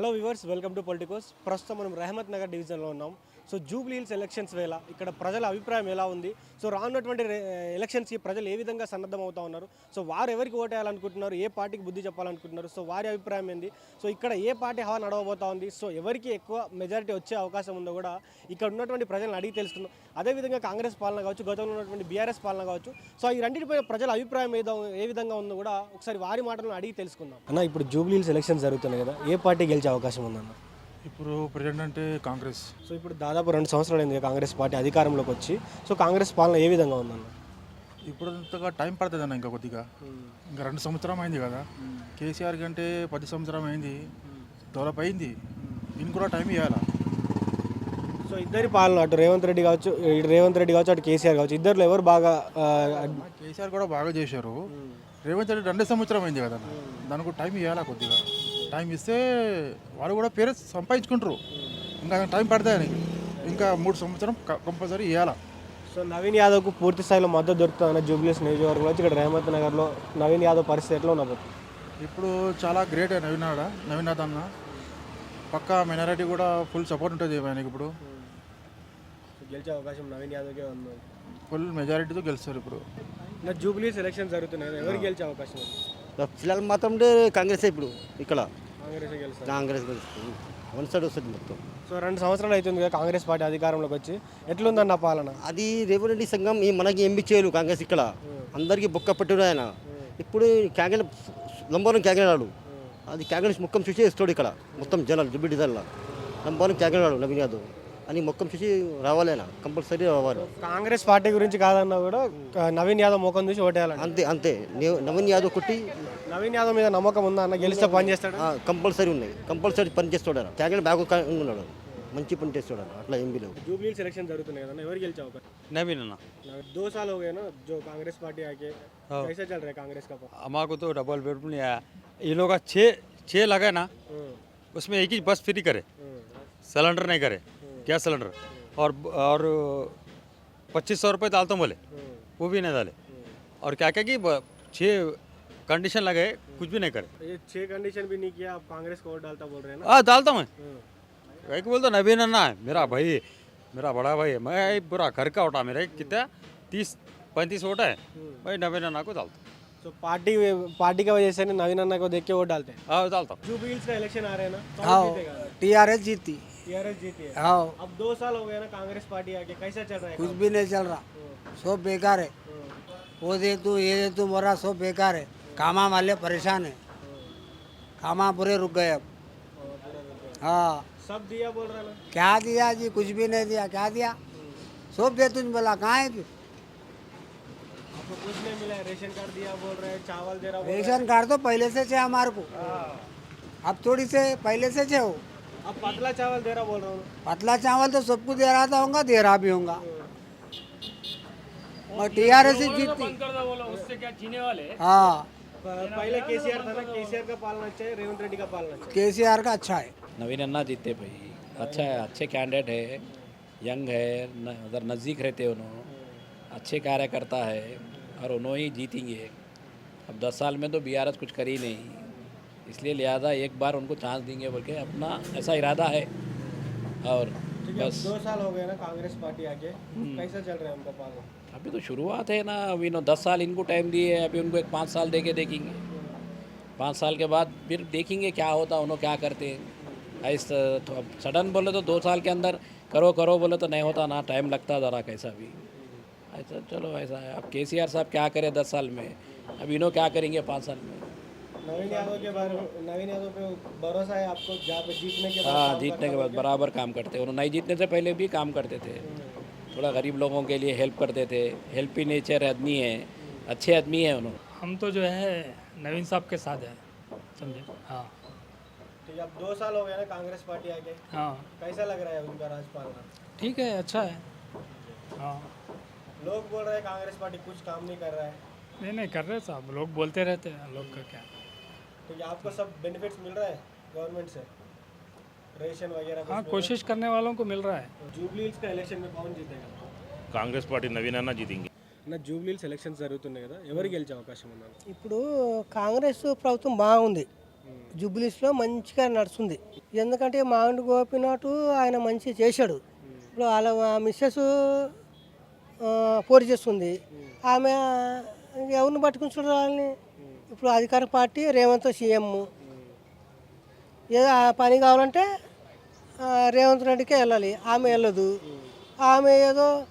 Hello viewers welcome to politicos. ప్రస్తుతం మనం రెహమత్ నగర్ డివిజన్లో ఉన్నాం. సో జూబ్లీ హిల్స్ ఎలక్షన్స్ వేళ ఇక్కడ ప్రజల అభిప్రాయం ఎలా ఉంది? సో రానున్నటువంటి ఎలక్షన్స్కి ప్రజలు ఏ విధంగా సన్నద్ధం అవుతా ఉన్నారు? సో వారు ఎవరికి ఓటేయాలనుకుంటున్నారు? ఏ పార్టీకి బుద్ధి చెప్పాలనుకుంటున్నారు? సో వారి అభిప్రాయం ఏంది? సో ఇక్కడ ఏ పార్టీ హవా నడవబోతా ఉంది? సో ఎవరికి ఎక్కువ మెజారిటీ వచ్చే అవకాశం ఉందో కూడా ఇక్కడ ఉన్నటువంటి ప్రజలను అడిగి తెలుసుకుందాం. అదేవిధంగా కాంగ్రెస్ పాలన కావచ్చు గతంలో ఉన్నటువంటి బీఆర్ఎస్ పాలన కావచ్చు సో ఈ రెండింటిపై ప్రజల అభిప్రాయం ఏదో ఏ విధంగా ఉందో కూడా ఒకసారి వారి మాటలను అడిగి తెలుసుకుందాం. అన్న ఇప్పుడు జూబ్లీ హిల్స్ ఎలక్షన్స్ జరుగుతున్నాయి కదా ఏ పార్టీ గెలిచే అవకాశం ఉందన్న? ఇప్పుడు ప్రజెంట్ అంటే కాంగ్రెస్. సో ఇప్పుడు దాదాపు రెండు సంవత్సరాలు అయింది కాంగ్రెస్ పార్టీ అధికారంలోకి వచ్చి. సో కాంగ్రెస్ పాలన ఏ విధంగా ఉందన్న? ఇప్పుడు అంతగా టైం పడుతుంది అన్న ఇంకా కొద్దిగా. ఇంకా రెండు సంవత్సరం అయింది కదా. కేసీఆర్ కంటే పది సంవత్సరం అయింది. డెవలప్ అయింది. దీనికి కూడా టైం ఇవ్వాలా? సో ఇద్దరి పాలన అటు రేవంత్ రెడ్డి కావచ్చు ఇటు రేవంత్ రెడ్డి కావచ్చు అటు కేసీఆర్ కావచ్చు ఇద్దరు ఎవరు బాగా కేసీఆర్ కూడా బాగా చేశారు. రేవంత్ రెడ్డి రెండే సంవత్సరం అయింది కదా దానికి టైం ఇవ్వాలా కొద్దిగా? టైం ఇస్తే వాళ్ళు కూడా పేరు సంపాదించుకుంటారు. ఇంకా టైం పడతాయని. ఇంకా మూడు సంవత్సరం కంపల్సరీ ఇవ్వాలా సో నవీన్ యాదవ్కు పూర్తి స్థాయిలో మద్దతు దొరుకుతుందన్న జూబ్లీస్ నియోజకవర్గంలో ఇక్కడ రేవంత్ నగర్లో నవీన్ యాదవ్ పరిస్థితి ఎట్లా ఉండబోతుంది ఇప్పుడు చాలా గ్రేట్ నవీనాడ నవీనాథ్ అన్న. పక్కా మైనారిటీ కూడా ఫుల్ సపోర్ట్ ఉంటుంది ఆయనకి ఇప్పుడు. గెలిచే అవకాశం నవీన్ యాదవ్కే ఉంది. ఫుల్ మెజారిటీతో గెలుస్తారు ఇప్పుడు. జూబ్లీస్ ఎలక్షన్ జరుగుతున్నాయి. ఎవరు గెలిచే అవకాశం పిల్లలు మాత్రం కాంగ్రెస్ ఇప్పుడు ఇక్కడ. కాంగ్రెస్ వన్ సైడ్ వస్తుంది మొత్తం. సో రెండు సంవత్సరాలు అవుతుంది కదా కాంగ్రెస్ పార్టీ అధికారంలోకి వచ్చి. ఎట్లుందన్న పాలన? అది రేవంత్ రెడ్డి సంఘం ఈ మనకి ఎంపీ చేయలు కాంగ్రెస్ ఇక్కడ. అందరికీ బొక్క పెట్టాడు ఆయన. ఇప్పుడు కాంగ్రెస్ నంబర్ వన్ ఆడు. అది కాంగ్రెస్ ముఖం చూసి ఇస్తాడు ఇక్కడ. మొత్తం జనాలు జిబిడి జనాల. నంబర్ వన్ ఆడు నవీన్ యాదవ్. అని ముఖం చూసి రావాలి ఆయన కంపల్సరీ రావాలి కాంగ్రెస్ పార్టీ గురించి కాదన్నా కూడా క- నవీన్ యాదవ్ ముఖం చూసి ఓటేయాలంట అంతే అంతే నే- నవీన్ యాదవ్ కొట్టి నవీన్ యాదవ్ మీద నమ్మకం ఉందా అన్న గెలిస్తే పని చేస్తాడు కంపల్సరీ ఉన్నాయి కంపల్సరీ పని చేస్తాడు ఆయన కాంగ్రెస్ బ్యాగ్ ఉన్నాడు మంచి పని చేస్తాడు ఆయన. అట్లా ఎంపీ లేవు जूबली सिलेक्शन जरूरत नहीं है ना ఎవరు గెలిచే అవకాశం नवीन अन्ना दो साल हो गए ना जो कांग्रेस पार्टी आके कैसा चल रहा है कांग्रेस का पार्टी हमारे को तो डबल बेडरूम नहीं आया ये लोग का छः छः लगा ना उसमें एक ही बस फ्री करे सिलेंडर नहीं करे Gas cylinder. और और पच्चीस सौ रुपये डालता हूँ बोले। वो भी नहीं डाले। और क्या क्या कि ब- छः कंडीशन लगे कुछ भी नहीं करे। ये छह कंडीशन भी नहीं किया आप कांग्रेस को वोट डालता बोल रहे हैं ना? हाँ डालता हूँ मैं। कहीं को बोलता नवीन अन्ना है मेरा भाई है मेरा बड़ा भाई है। मैं पूरा घर का उठा मेरा कितना तीस पैंतीस वोट है। भाई नवीन अन्ना को डालता तो पार्टी पार्टी की वजह से ना नवीन अन्ना को देख के वोट डालते हैं? हाँ डालता हूँ। जूबली हिल्स का इलेक्शन आ रहे हैं ना हाँ कौन जीतेगा? टीआरएस जीती। टीआरएस जीती है हाँ। अब दो साल हो गए ना कांग्रेस पार्टी आके कैसा चल रहा है कुछ भी नहीं चल रहा। सब बेकार है। वो दे तू ये दे तू बोरा सब बेकार है। कामा वाले परेशान है। कामा पूरे रुक गए अब। हाँ सब दिया बोल रहा है ना? क्या दिया जी? कुछ भी नहीं दिया। क्या दिया? सब दे तुझ बोला कहाँ है तू? आपको कुछ नहीं मिला रेशन कार्ड दिया बोल रहे चावल दे रहा रेशन कार्ड तो पहले से थे हमारे को। अब थोड़ी से पहले से थे वो। हैं। अब पतला चावल दे रहा बोल रहा हूँ। पतला चावल तो सबको दे रहा था होगा दे रहा भी होगा। और टीआरएस ही जीतती हाँ। पहले केसीआर था ना केसीआर का पालना चाहिए रेवंत रेड्डी का पालना चाहिए केसीआर का अच्छा है। नवीन अन्ना जीते भाई। अच्छा है अच्छे कैंडिडेट है यंग है उधर नज़दीक रहते हैं उन्होंने अच्छे कार्यकर्ता है और उन्होंने ही जीतेंगे अब दस साल में तो बीआरएस कुछ कर ही नहीं। इसलिए लिहाजा एक बार उनको चांस देंगे बोल के अपना ऐसा इरादा है। और है बस। दो साल हो गए ना कांग्रेस पार्टी आगे कैसा चल रहा है उनका पालना? अभी तो शुरुआत है ना अभी नो दस साल इनको टाइम दिए अभी उनको एक पाँच साल दे के देखेंगे। पाँच साल के बाद फिर देखेंगे क्या होता उन्होंने क्या करते हैं। ऐसा तो सडन बोले तो दो साल के अंदर करो करो बोले तो नहीं होता ना टाइम लगता ज़रा कैसा भी। ऐसा चलो ऐसा है। अब के साहब क्या करें दस साल में? अब इन्हों क्या करेंगे पाँच साल में? नवीन यादव के बारे में नवीन यादव पे भरोसा है आपको? जहाँ पे जीतने के बाद हाँ जीतने के बाद बराबर काम करते हैं। उन्होंने नहीं जीतने से पहले भी काम करते थे। थोड़ा गरीब लोगों के लिए हेल्प करते थे। हेल्पी नेचर आदमी है। अच्छे आदमी है उन्होंने। हम तो जो है नवीन साहब के साथ है। समझे? हाँ। ठीक है अब दो साल हो गए ना कांग्रेस पार्टी आके हाँ। कैसा लग रहा है उनका राजपालना ठीक है अच्छा है। हाँ। लोग बोल रहे हैं कांग्रेस पार्टी कुछ काम नहीं कर रहा है। नहीं नहीं कर रहे साहब। लोग बोलते रहते हैं लोग का क्या? ठीक है आपको सब बेनिफिट्स मिल रहा है गवर्नमेंट से रेशन वगैरह कुछ हाँ मिल कोशिश करने वालों को मिल रहा है रहा है? जूबली हिल्स का इलेक्शन में कौन जीतेगा కాంగ్రెస్ పార్టీ నవీన్ అన్న జీతింగి నా జూబ్లీ హిల్స్ ఎలక్షన్స్ జరుగుతున్నాయి కదా ఎవరు గెలిచే అవకాశం ఉందా ఇప్పుడు కాంగ్రెస్ ప్రభుత్వం బాగుంది జుబ్లీస్లో మంచిగా నడుస్తుంది ఎందుకంటే మామిడి గోపినాథ్ ఆయన మంచిగా చేశాడు ఇప్పుడు వాళ్ళ మిస్సెస్ పోటీ చేస్తుంది ఆమె ఎవరిని పట్టుకుని చూడాలని ఇప్పుడు అధికార పార్టీ రేవంత్ సీఎం. ఏదో ఆ పని కావాలంటే రేవంత్ రెడ్డికే వెళ్ళాలి. ఆమె వెళ్ళదు. ఆమె ఏదో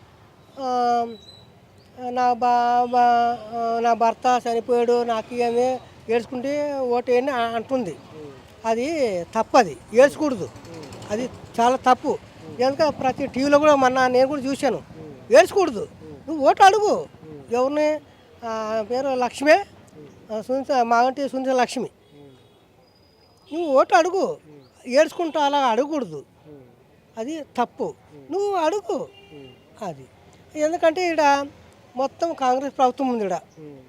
నా బా బా- నా భర్త చనిపోయాడు నాకు ఇవన్నీ ఏడ్చుకుంటే ఓటు అని అంటుంది. అది తప్పది ఏడ్చకూడదు. అది చాలా తప్పు. ఎందుకంటే ప్రతి టీవీలో కూడా మొన్న నేను కూడా చూశాను. ఏడ్చకూడదు. నువ్వు ఓటు అడుగు. ఎవరిని పేరు లక్ష్మే సునీత మాగంటి సునీత లక్ష్మి. నువ్వు ఓటు అడుగు. ఏడ్చుకుంటూ అలా అడగకూడదు. అది తప్పు. నువ్వు అడుగు. అది. ఎందుకంటే ఇక్కడ మొత్తం కాంగ్రెస్ ప్రభుత్వం ఉంది ఇక్కడ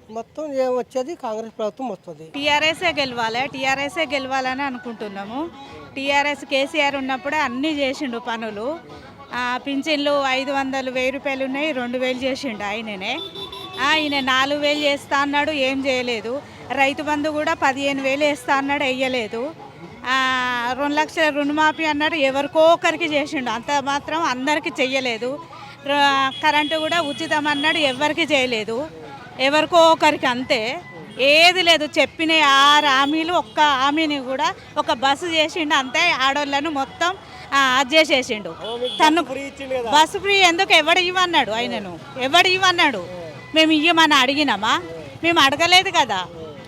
మొత్తం ఏ- వచ్చేది కాంగ్రెస్ ప్రభుత్వం వస్తుంది. టీఆర్ఎస్ఏ గెలవాలి? టీఆర్ఎస్ఏ గెలవాలని అనుకుంటున్నాము. టీఆర్ఎస్ కేసీఆర్ ఉన్నప్పుడే అన్నీ చేసిండు పనులు. పింఛన్లు ఐదు వందలు వెయ్యి రూపాయలు ఉన్నాయి రెండు వేలు చేసిండు ఆయననే. ఈయన నాలుగు వేలు చేస్తా అన్నాడు ఏం చేయలేదు. రైతు బంధు కూడా పదిహేను వేలు వేస్తా అన్నాడు వేయలేదు రెండు లక్షల రుణమాఫీ అన్నాడు ఎవరికో ఒకరికి చేసిండు. అంత మాత్రం అందరికీ చెయ్యలేదు. కరెంటు కూడా ఉచితం అన్నాడు ఎవరికి చేయలేదు. ఎవరికో ఒకరికి అంతే. ఏది లేదు చెప్పిన ఆరు హామీలు ఒక్క హామీని కూడా ఒక బస్సు చేసిండు అంతే ఆడోళ్ళను మొత్తం చేసేసిండు. తను బస్సు ఫ్రీ ఎందుకు ఎవడు ఇవ్వన్నాడు ఆయనను? ఎవడు ఇవ్వన్నాడు? మేము ఇయ్యమని అడిగినామా? మేము అడగలేదు కదా.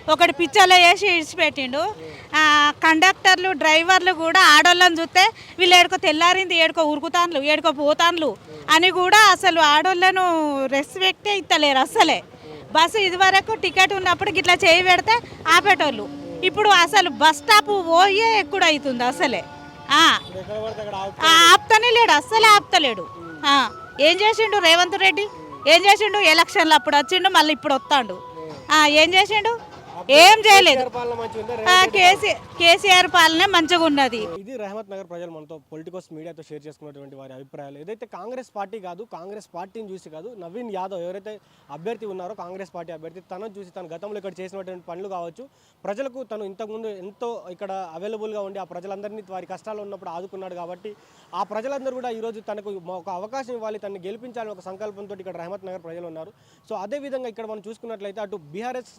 ఒకటి పిచ్చలో వేసి ఇడిచిపెట్టిండు. కండక్టర్లు డ్రైవర్లు కూడా ఆడోళ్ళని చూస్తే వీళ్ళు ఏడుకో తెల్లారింది ఏడుకో ఉరుకుతాన్లు ఏడుకో పోతాన్లు అని కూడా అసలు ఆడోళ్ళను రెస్పెక్టే ఇస్తలేరు అస్సలే బస్సు ఇదివరకు టికెట్ ఉన్నప్పుడు గిట్లా చేయి పెడితే ఆపేటోళ్ళు. ఇప్పుడు అసలు బస్ స్టాప్ పోయే ఎక్కువ అవుతుంది అసలే. ఆ. ఆపుతానే లేడు అస్సలే ఆపుతలేడు. ఏం చేసిండు రేవంత్ రెడ్డి? ఏం చేసిండు? ఎలక్షన్లు అప్పుడు వచ్చిండు మళ్ళీ ఇప్పుడు వస్తాడు. ఆ, ఏం చేసిండు? ఏం చేయలేదు. కేసీఆర్ పాలన మంచిగా ఉన్నది. ఇది రహమత్ నగర్ ప్రజలు మనతో పొలిటికల్స్ మీడియాతో షేర్ చేసుకున్నటువంటి వారి అభిప్రాయాలు. ఏదైతే కాంగ్రెస్ పార్టీ కాదు కాంగ్రెస్ పార్టీని చూసి కాదు నవీన్ యాదవ్ ఎవరైతే అభ్యర్థి ఉన్నారో కాంగ్రెస్ పార్టీ అభ్యర్థి తనను చూసి తన గతంలో ఇక్కడ చేసినటువంటి పనులు కావచ్చు ప్రజలకు తను ఇంతకుముందు ఎంతో ఇక్కడ అవైలబుల్గా ఉండి ఆ ప్రజలందరినీ వారి కష్టాలు ఉన్నప్పుడు ఆదుకున్నాడు కాబట్టి ఆ ప్రజలందరూ కూడా ఈరోజు తనకు ఒక అవకాశం ఇవ్వాలి తనని గెలిపించాలని ఒక సంకల్పంతో ఇక్కడ రహమత్ నగర్ ప్రజలు ఉన్నారు. సో అదే విధంగా ఇక్కడ మనం చూసుకున్నట్లయితే అటు బీఆర్ఎస్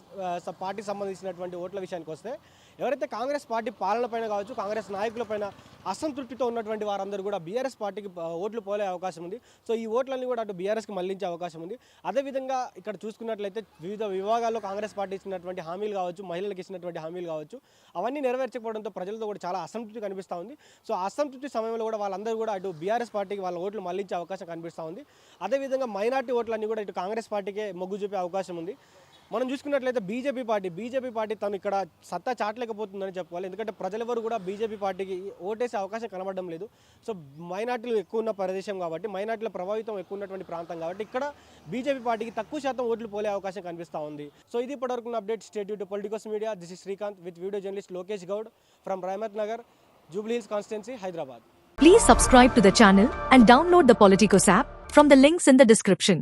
పార్టీకి సంబంధించినటువంటి ఓట్ల విషయానికి వస్తే ఎవరైతే కాంగ్రెస్ పార్టీ పాలన పైన కావచ్చు కాంగ్రెస్ నాయకులపైన అసంతృప్తితో ఉన్నటువంటి వారందరూ కూడా బీఆర్ఎస్ పార్టీకి ఓట్లు పోలే అవకాశం ఉంది. సో ఈ ఓట్లన్నీ కూడా అటు బీఆర్ఎస్కి మళ్ళించే అవకాశం ఉంది. అదేవిధంగా ఇక్కడ చూసుకున్నట్లయితే వివిధ విభాగాల్లో కాంగ్రెస్ పార్టీ ఇచ్చినటువంటి హామీలు కావచ్చు మహిళలకు ఇచ్చినటువంటి హామీలు కావచ్చు అవన్నీ నెరవేర్చకపోవడంతో ప్రజలతో కూడా చాలా అసంతృప్తి కనిపిస్తూ ఉంది. సో అసంతృప్తి సమయంలో కూడా వాళ్ళందరూ కూడా అటు బీఆర్ఎస్ పార్టీకి వాళ్ళ ఓట్లు మళ్ళించే అవకాశం కనిపిస్తూ ఉంది. అదేవిధంగా మైనార్టీ ఓట్లన్నీ కూడా ఇటు కాంగ్రెస్ పార్టీకే మొగ్గు చూపే అవకాశం ఉంది. మనం చూసుకున్నట్లయితే బీజేపీ పార్టీ బీజేపీ పార్టీ తను ఇక్కడ సత్తా చాటలేకపోతుందని చెప్పుకోవాలి. ఎందుకంటే ప్రజలెవరు కూడా బీజేపీ పార్టీకి ఓటేసే అవకాశం కనబడడం లేదు. సో మైనార్టీలు ఎక్కువ ఉన్న ప్రదేశం కాబట్టి మైనార్టీల ప్రభావితం ఎక్కువ ఉన్నటువంటి ప్రాంతం కాబట్టి ఇక్కడ బీజేపీ పార్టీకి తక్కువ శాతం ఓట్లు పోలే అవకాశం కనిపిస్తూ ఉంది. సో ఇది ఇప్పటివరకు update. State to politicals media this is Srikanth with video journalist Lokesh Goud from Rahmat Nagar Jubilee Hills constituency Hyderabad Please subscribe to the channel and download the Politicos app from the links in the description.